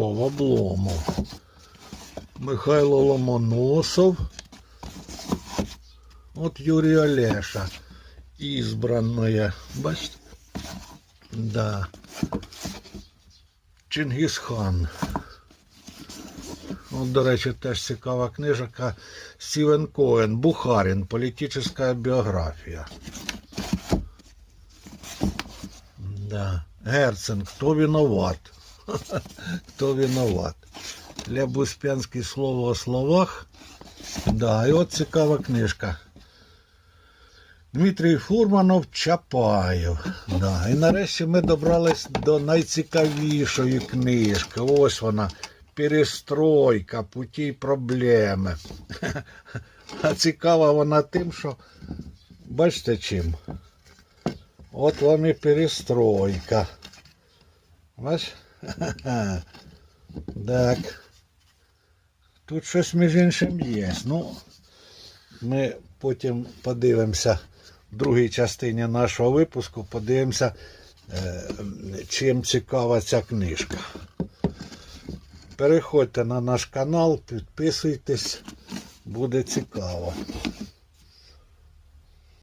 О, Обломов. Михайло Ломоносов. От Юрій Олеша. Избранное. Бачите? Да. Чингісхан. От, до речі, теж цікава книжка. Стівен Коен, Бухарін, політична біографія. Да. Герцен, хто виноват? Хто виноват? Лев Успенський слово о словах. Да, і от цікава книжка. Дмитрій Фурманов Чапаєв. Да. І нарешті ми добрались до найцікавішої книжки. Ось вона. Перестройка, путі й проблеми. А цікава вона тим, що бачите чим? От вам і перестройка. Бач? Так. Тут щось між іншим є. Ну, ми потім подивимося в другій частині нашого випуску, подивимося, е, чим цікава ця книжка. Переходьте на наш канал, підписуйтесь, буде цікаво.